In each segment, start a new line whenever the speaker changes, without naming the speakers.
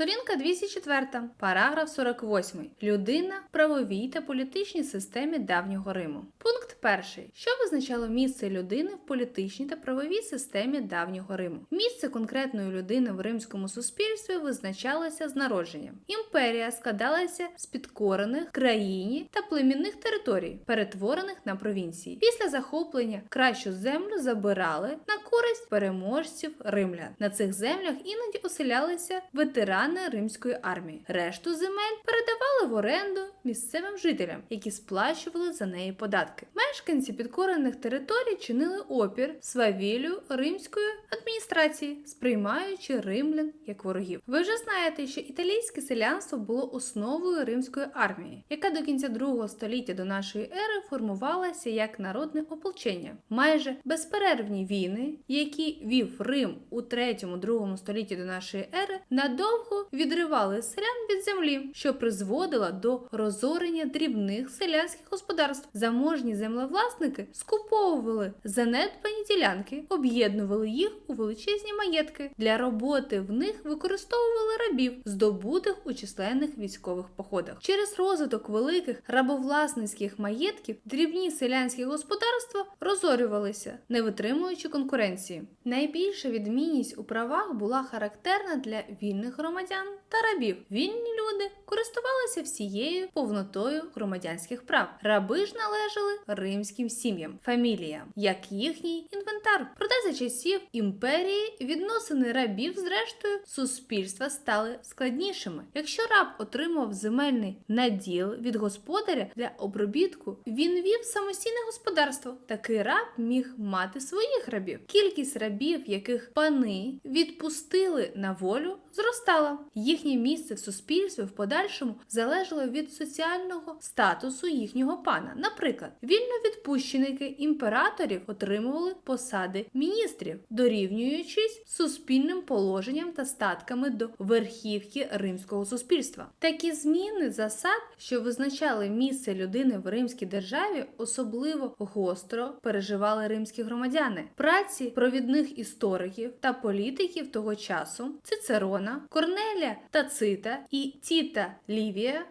Сторінка 204, параграф 48. Людина в правовій та політичній системі давнього Риму. Пункт перший. Що визначало місце людини в політичній та правовій системі давнього Риму? Місце конкретної людини в римському суспільстві визначалося з народженням. Імперія складалася з підкорених країні та племінних територій, перетворених на провінції. Після захоплення кращу землю забирали на користь переможців римлян. На цих землях іноді оселялися ветерани римської армії. Решту земель передавали в оренду місцевим жителям, які сплачували за неї податки. Мешканці підкорених територій чинили опір свавіллю римської адміністрації, сприймаючи римлян як ворогів. Ви вже знаєте, що італійське селянство було основою римської армії, яка до кінця другого століття до нашої ери формувалася як народне ополчення. Майже безперервні війни, які вів Рим у 3-2 столітті до нашої ери, надовго відривали селян від землі, що призводило до розорення дрібних селянських господарств. Заможні землевласники скуповували занедбані ділянки, об'єднували їх у величезні маєтки. Для роботи в них використовували рабів, здобутих у численних військових походах. Через розвиток великих рабовласницьких маєтків дрібні селянські господарства розорювалися, не витримуючи конкуренції. Найбільша відмінність у правах була характерна для вільних громадян та рабів. Вільні люди користувалися всією повнотою громадянських прав. Раби ж належали римським сім'ям, фаміліям, як їхній інвентар. Проте за часів імперії відносини рабів з рештою суспільства стали складнішими. Якщо раб отримав земельний наділ від господаря для обробітку, він вів самостійне господарство. Такий раб міг мати своїх рабів. Кількість рабів, яких пани відпустили на волю, зростала. Їхнє місце в суспільстві в подальшому залежало від соціального статусу їхнього пана. Наприклад, вільно відпущеники імператорів отримували посади міністрів, дорівнюючись суспільним положенням та статками до верхівки римського суспільства. Такі зміни засад, що визначали місце людини в римській державі, особливо гостро переживали римські громадяни. Праці провідних істориків та політиків того часу Цицерона, Корнелія Тацита і Тіта Лівія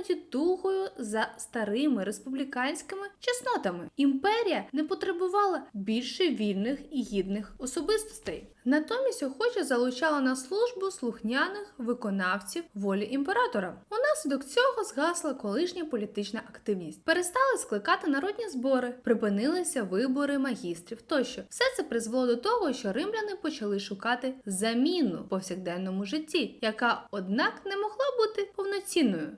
простягнуті тугою за старими республіканськими чеснотами. Імперія не потребувала більше вільних і гідних особистостей. Натомість охоче залучала на службу слухняних виконавців волі імператора. Унаслідок цього згасла колишня політична активність. Перестали скликати народні збори, припинилися вибори магістрів тощо. Все це призвело до того, що римляни почали шукати заміну в повсякденному житті, яка, однак, не могла бути повноцінною.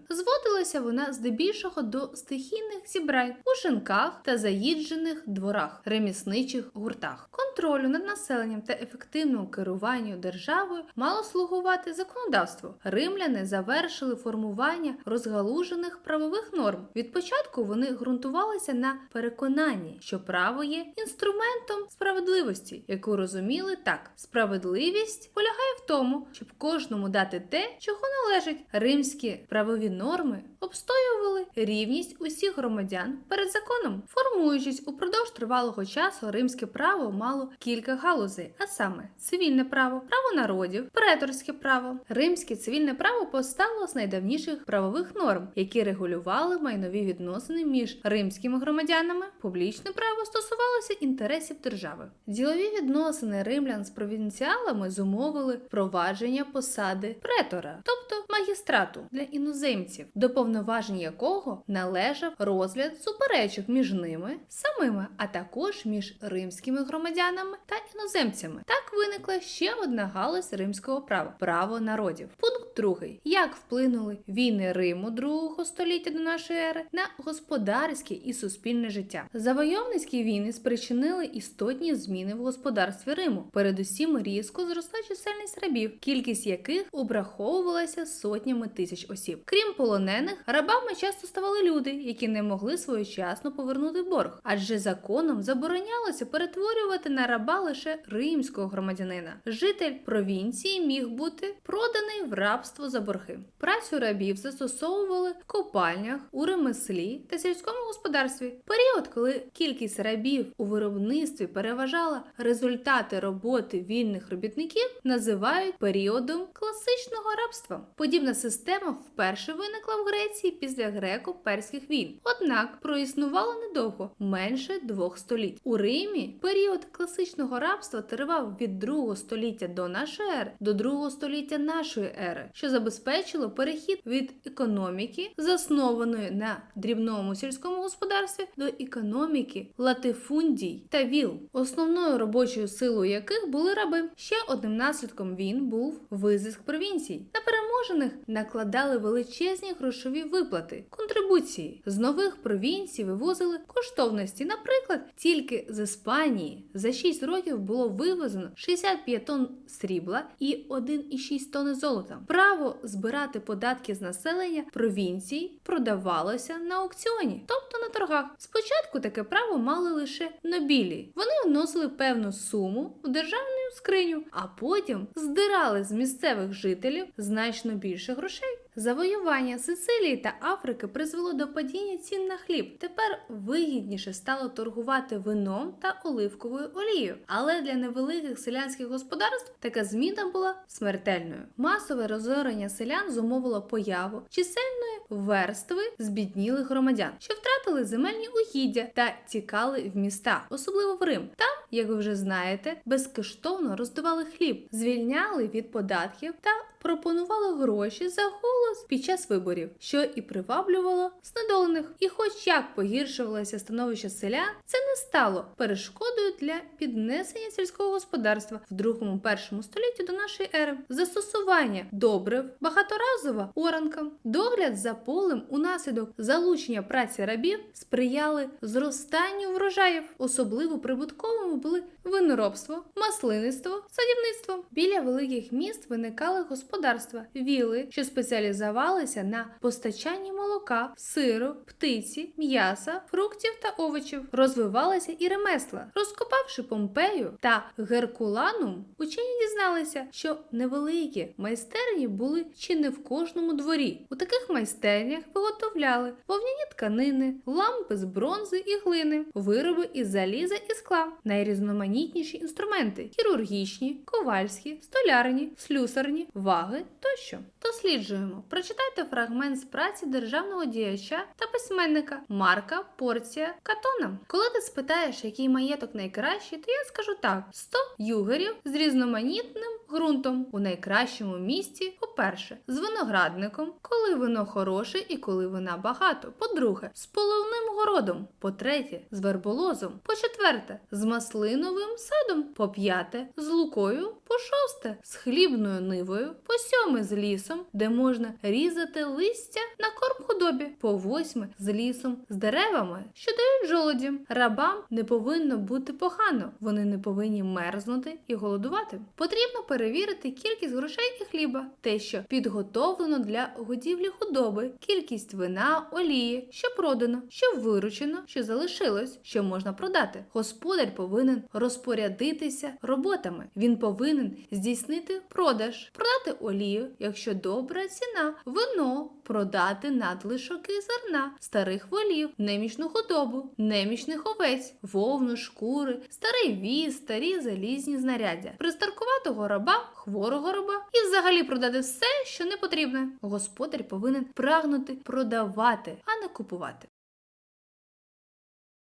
Зводилася вона здебільшого до стихійних зібрань у шинках та заїджених дворах, ремісничих гуртах. Контролю над населенням та ефективному керуванню державою мало слугувати законодавство. Римляни завершили формування розгалужених правових норм. Від початку вони ґрунтувалися на переконанні, що право є інструментом справедливості, яку розуміли так: справедливість полягає в тому, щоб кожному дати те, чого належить. Римські правові норми it. Обстоювали рівність усіх громадян перед законом. Формуючись упродовж тривалого часу, римське право мало кілька галузей, а саме цивільне право, право народів, преторське право. Римське цивільне право постало з найдавніших правових норм, які регулювали майнові відносини між римськими громадянами. Публічне право стосувалося інтересів держави. Ділові відносини римлян з провінціалами зумовили впровадження посади претора, тобто магістрату для іноземців, до повноважень якого належав розгляд суперечок між ними самими, а також між римськими громадянами та іноземцями. Так виникла ще одна галузь римського права право народів. Пункт другий. Як вплинули війни Риму другого століття до нашої ери на господарське і суспільне життя? Завойовницькі війни спричинили істотні зміни в господарстві Риму. Передусім різко зросла чисельність рабів, кількість яких обраховувалася сотнями тисяч осіб. Крім полонених, рабами часто ставали люди, які не могли своєчасно повернути борг, адже законом заборонялося перетворювати на раба лише римського громадянина. Житель провінції міг бути проданий в рабство за борги. Працю рабів застосовували в копальнях, у ремеслі та сільському господарстві. Період, коли кількість рабів у виробництві переважала результати роботи вільних робітників, називають періодом класичного рабства. Подібна система вперше виникла в Греції після греко-перських війн, однак проіснувала недовго менше двох століть. У Римі період класичного рабства тривав від 2 століття до нашої ери до 2 століття нашої ери, що забезпечило перехід від економіки, заснованої на дрібному сільському господарстві, до економіки латифундій та віл, основною робочою силою яких були раби. Ще одним наслідком він був визиск провінцій. На переможених накладали величезні грошові виплати, контрибуції. З нових провінцій вивозили коштовності. Наприклад, тільки з Іспанії за 6 років було вивезено 65 тонн срібла і 1,6 тонни золота. Право збирати податки з населення провінцій продавалося на аукціоні, тобто на торгах. Спочатку таке право мали лише нобілі. Вони вносили певну суму в державну скриню, а потім здирали з місцевих жителів значно більше грошей. Завоювання Сицилії та Африки призвело до падіння цін на хліб. Тепер вигідніше стало торгувати вином та оливковою олією. Але для невеликих селянських господарств така зміна була смертельною. Масове розорення селян зумовило появу чисельної верстви збіднілих громадян, що втратили земельні угіддя та тікали в міста, особливо в Рим. Там, як ви вже знаєте, безкоштовно роздавали хліб, звільняли від податків та пропонували гроші за голос під час виборів, що і приваблювало знедолених. І, хоч як погіршувалося становище селян, це не стало перешкодою для піднесення сільського господарства в другому першому столітті до нашої ери. Застосування добрив, багаторазова оранка, догляд за полем унаслідок залучення праці рабів сприяли зростанню врожаїв. Особливо прибутковими були виноробство, маслинництво, садівництво. Біля великих міст виникали господарства, віли, що спеціалізувалися на постачанні молока, сиру, птиці, м'яса, фруктів та овочів. Розвивалися і ремесла. Розкопавши Помпею та Геркуланум, учені дізналися, що невеликі майстерні були чи не в кожному дворі. У таких майстернях виготовляли вовняні тканини, лампи з бронзи і глини, вироби із заліза і скла, найрізноманітніші інструменти хірургічні, ковальські, столярні, слюсарні, ваги тощо. Досліджуємо. Прочитайте фрагмент з праці державного діяча та письменника Марка Порція Катона. Коли ти спитаєш, який маєток найкращий, то я скажу так: 100 югерів з різноманітним ґрунтом у найкращому місці, по-перше, з виноградником, коли вино хороше і коли вина багато. По-друге, з поливним городом. По-третє, з верболозом. По-четверте, з маслиновим садом. По-п'яте, з лукою. По-шосте, з хлібною нивою. По сьоме, з лісом, де можна різати листя на корм худобі. По восьме, з лісом, з деревами, що дають жолоді. Рабам не повинно бути погано, вони не повинні мерзнути і голодувати. Потрібно перевірити кількість грошей і хліба, те, що підготовлено для годівлі худоби, кількість вина, олії, що продано, що виручено, що залишилось, що можна продати. Господар повинен розпорядитися роботами. Він повинен здійснити продаж, продати олію, якщо добра ціна, вино, продати надлишок і зерна, старих волів, немічну худобу, немічних овець, вовну, шкури, старий віз, старі залізні знаряддя, пристаркуватого раба, хворого раба і взагалі продати все, що не потрібне. Господар повинен прагнути продавати, а не купувати.